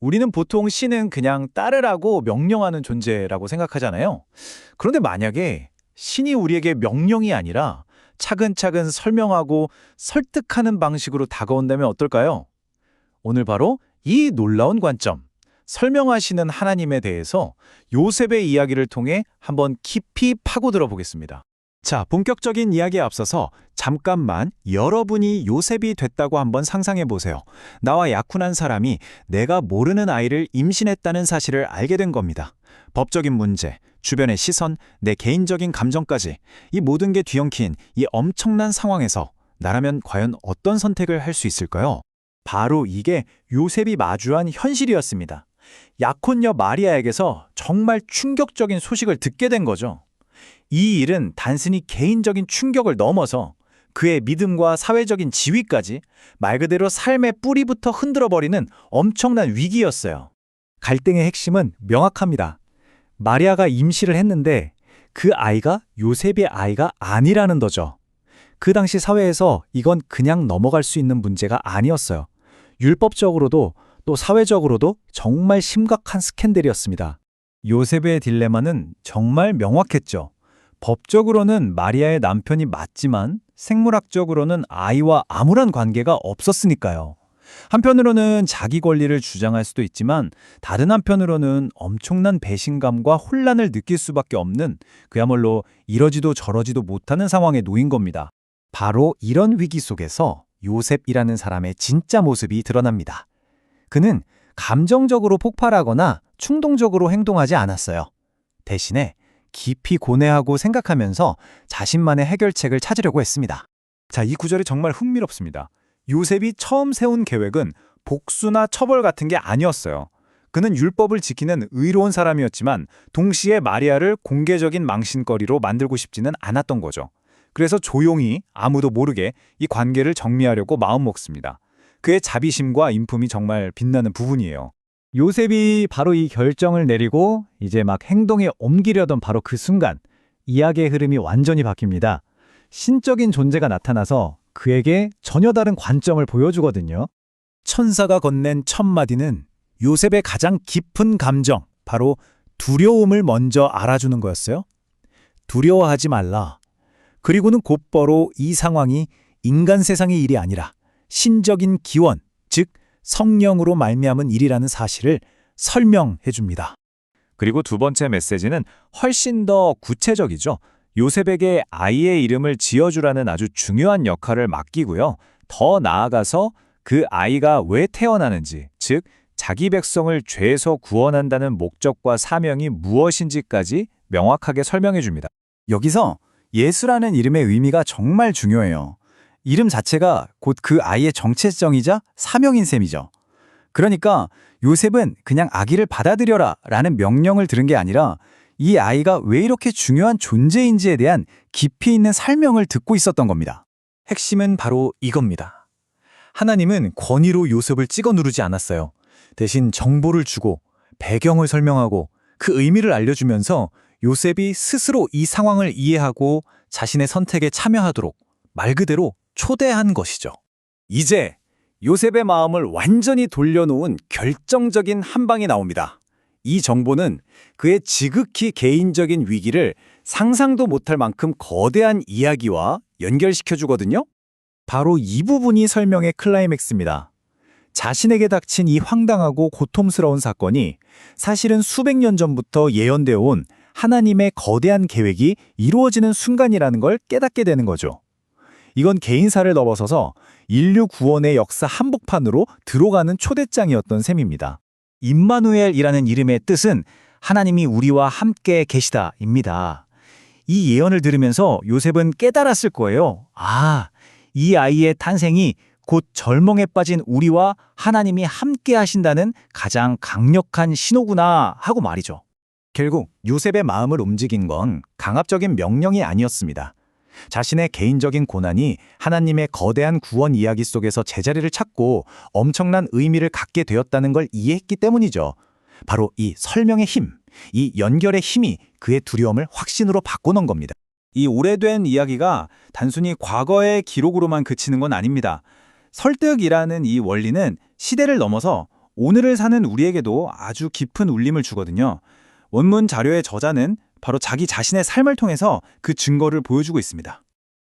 우리는 보통 신은 그냥 따르라고 명령하는 존재라고 생각하잖아요. 그런데 만약에 신이 우리에게 명령이 아니라 차근차근 설명하고 설득하는 방식으로 다가온다면 어떨까요? 오늘 바로 이 놀라운 관점, 설명하시는 하나님에 대해서 요셉의 이야기를 통해 한번 깊이 파고들어 보겠습니다. 자, 본격적인 이야기에 앞서서 잠깐만 여러분이 요셉이 됐다고 한번 상상해 보세요. 나와 약혼한 사람이 내가 모르는 아이를 임신했다는 사실을 알게 된 겁니다. 법적인 문제, 주변의 시선, 내 개인적인 감정까지 이 모든 게 뒤엉킨 이 엄청난 상황에서 나라면 과연 어떤 선택을 할 수 있을까요? 바로 이게 요셉이 마주한 현실이었습니다. 약혼녀 마리아에게서 정말 충격적인 소식을 듣게 된 거죠. 이 일은 단순히 개인적인 충격을 넘어서 그의 믿음과 사회적인 지위까지 말 그대로 삶의 뿌리부터 흔들어버리는 엄청난 위기였어요. 갈등의 핵심은 명확합니다. 마리아가 임시를 했는데 그 아이가 요셉의 아이가 아니라는 거죠. 그 당시 사회에서 이건 그냥 넘어갈 수 있는 문제가 아니었어요. 율법적으로도 또 사회적으로도 정말 심각한 스캔들이었습니다. 요셉의 딜레마는 정말 명확했죠. 법적으로는 마리아의 남편이 맞지만 생물학적으로는 아이와 아무런 관계가 없었으니까요. 한편으로는 자기 권리를 주장할 수도 있지만 다른 한편으로는 엄청난 배신감과 혼란을 느낄 수밖에 없는 그야말로 이러지도 저러지도 못하는 상황에 놓인 겁니다. 바로 이런 위기 속에서 요셉이라는 사람의 진짜 모습이 드러납니다. 그는 감정적으로 폭발하거나 충동적으로 행동하지 않았어요. 대신에 깊이 고뇌하고 생각하면서 자신만의 해결책을 찾으려고 했습니다. 자, 이 구절이 정말 흥미롭습니다. 요셉이 처음 세운 계획은 복수나 처벌 같은 게 아니었어요. 그는 율법을 지키는 의로운 사람이었지만 동시에 마리아를 공개적인 망신거리로 만들고 싶지는 않았던 거죠. 그래서 조용히 아무도 모르게 이 관계를 정리하려고 마음먹습니다. 그의 자비심과 인품이 정말 빛나는 부분이에요. 요셉이 바로 이 결정을 내리고 이제 막 행동에 옮기려던 바로 그 순간 이야기의 흐름이 완전히 바뀝니다. 신적인 존재가 나타나서 그에게 전혀 다른 관점을 보여주거든요. 천사가 건넨 첫 마디는 요셉의 가장 깊은 감정, 바로 두려움을 먼저 알아주는 거였어요. 두려워하지 말라. 그리고는 곧바로 이 상황이 인간 세상의 일이 아니라 신적인 기원, 즉 성령으로 말미암은 일이라는 사실을 설명해 줍니다. 그리고 두 번째 메시지는 훨씬 더 구체적이죠. 요셉에게 아이의 이름을 지어주라는 아주 중요한 역할을 맡기고요. 더 나아가서 그 아이가 왜 태어나는지, 즉 자기 백성을 죄에서 구원한다는 목적과 사명이 무엇인지까지 명확하게 설명해 줍니다. 여기서 예수라는 이름의 의미가 정말 중요해요. 이름 자체가 곧 그 아이의 정체성이자 사명인 셈이죠. 그러니까 요셉은 그냥 아기를 받아들여라 라는 명령을 들은 게 아니라 이 아이가 왜 이렇게 중요한 존재인지에 대한 깊이 있는 설명을 듣고 있었던 겁니다. 핵심은 바로 이겁니다. 하나님은 권위로 요셉을 찍어 누르지 않았어요. 대신 정보를 주고 배경을 설명하고 그 의미를 알려주면서 요셉이 스스로 이 상황을 이해하고 자신의 선택에 참여하도록 말 그대로 초대한 것이죠. 이제 요셉의 마음을 완전히 돌려놓은 결정적인 한 방이 나옵니다. 이 정보는 그의 지극히 개인적인 위기를 상상도 못할 만큼 거대한 이야기와 연결시켜 주거든요. 바로 이 부분이 설명의 클라이맥스입니다. 자신에게 닥친 이 황당하고 고통스러운 사건이 사실은 수백 년 전부터 예언되어 온 하나님의 거대한 계획이 이루어지는 순간이라는 걸 깨닫게 되는 거죠. 이건 개인사를 넘어서서 인류 구원의 역사 한복판으로 들어가는 초대장이었던 셈입니다. 임마누엘이라는 이름의 뜻은 하나님이 우리와 함께 계시다입니다. 이 예언을 들으면서 요셉은 깨달았을 거예요. 아, 이 아이의 탄생이 곧 절멍에 빠진 우리와 하나님이 함께 하신다는 가장 강력한 신호구나 하고 말이죠. 결국 요셉의 마음을 움직인 건 강압적인 명령이 아니었습니다. 자신의 개인적인 고난이 하나님의 거대한 구원 이야기 속에서 제자리를 찾고 엄청난 의미를 갖게 되었다는 걸 이해했기 때문이죠. 바로 이 설명의 힘, 이 연결의 힘이 그의 두려움을 확신으로 바꿔놓은 겁니다. 이 오래된 이야기가 단순히 과거의 기록으로만 그치는 건 아닙니다. 설득이라는 이 원리는 시대를 넘어서 오늘을 사는 우리에게도 아주 깊은 울림을 주거든요. 원문 자료의 저자는 바로 자기 자신의 삶을 통해서 그 증거를 보여주고 있습니다.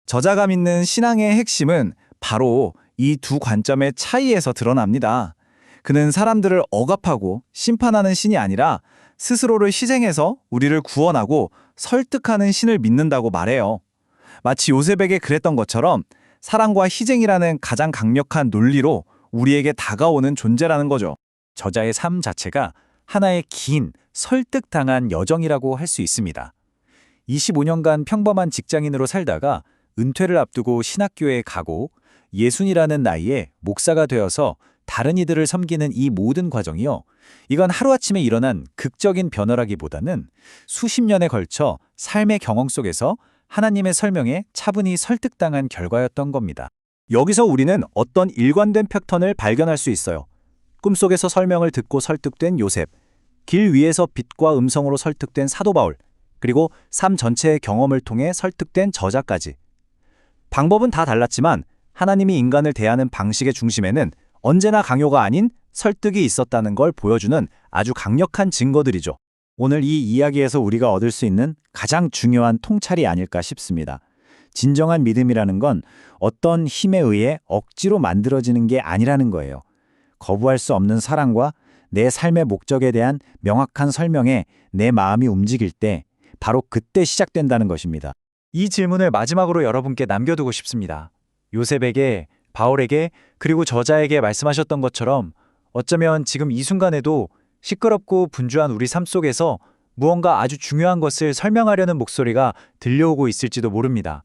저자가 믿는 신앙의 핵심은 바로 이 두 관점의 차이에서 드러납니다. 그는 사람들을 억압하고 심판하는 신이 아니라 스스로를 희생해서 우리를 구원하고 설득하는 신을 믿는다고 말해요. 마치 요셉에게 그랬던 것처럼 사랑과 희생이라는 가장 강력한 논리로 우리에게 다가오는 존재라는 거죠. 저자의 삶 자체가 하나의 긴 설득당한 여정이라고 할 수 있습니다. 25년간 평범한 직장인으로 살다가 은퇴를 앞두고 신학교에 가고 예순이라는 나이에 목사가 되어서 다른 이들을 섬기는 이 모든 과정이요. 이건 하루아침에 일어난 극적인 변화라기보다는 수십 년에 걸쳐 삶의 경험 속에서 하나님의 설명에 차분히 설득당한 결과였던 겁니다. 여기서 우리는 어떤 일관된 패턴을 발견할 수 있어요. 꿈속에서 설명을 듣고 설득된 요셉, 길 위에서 빛과 음성으로 설득된 사도 바울, 그리고 삶 전체의 경험을 통해 설득된 저자까지. 방법은 다 달랐지만 하나님이 인간을 대하는 방식의 중심에는 언제나 강요가 아닌 설득이 있었다는 걸 보여주는 아주 강력한 증거들이죠. 오늘 이 이야기에서 우리가 얻을 수 있는 가장 중요한 통찰이 아닐까 싶습니다. 진정한 믿음이라는 건 어떤 힘에 의해 억지로 만들어지는 게 아니라는 거예요. 거부할 수 없는 사랑과 내 삶의 목적에 대한 명확한 설명에 내 마음이 움직일 때 바로 그때 시작된다는 것입니다. 이 질문을 마지막으로 여러분께 남겨두고 싶습니다. 요셉에게, 바울에게, 그리고 저자에게 말씀하셨던 것처럼 어쩌면 지금 이 순간에도 시끄럽고 분주한 우리 삶 속에서 무언가 아주 중요한 것을 설명하려는 목소리가 들려오고 있을지도 모릅니다.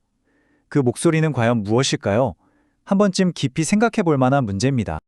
그 목소리는 과연 무엇일까요? 한 번쯤 깊이 생각해 볼 만한 문제입니다.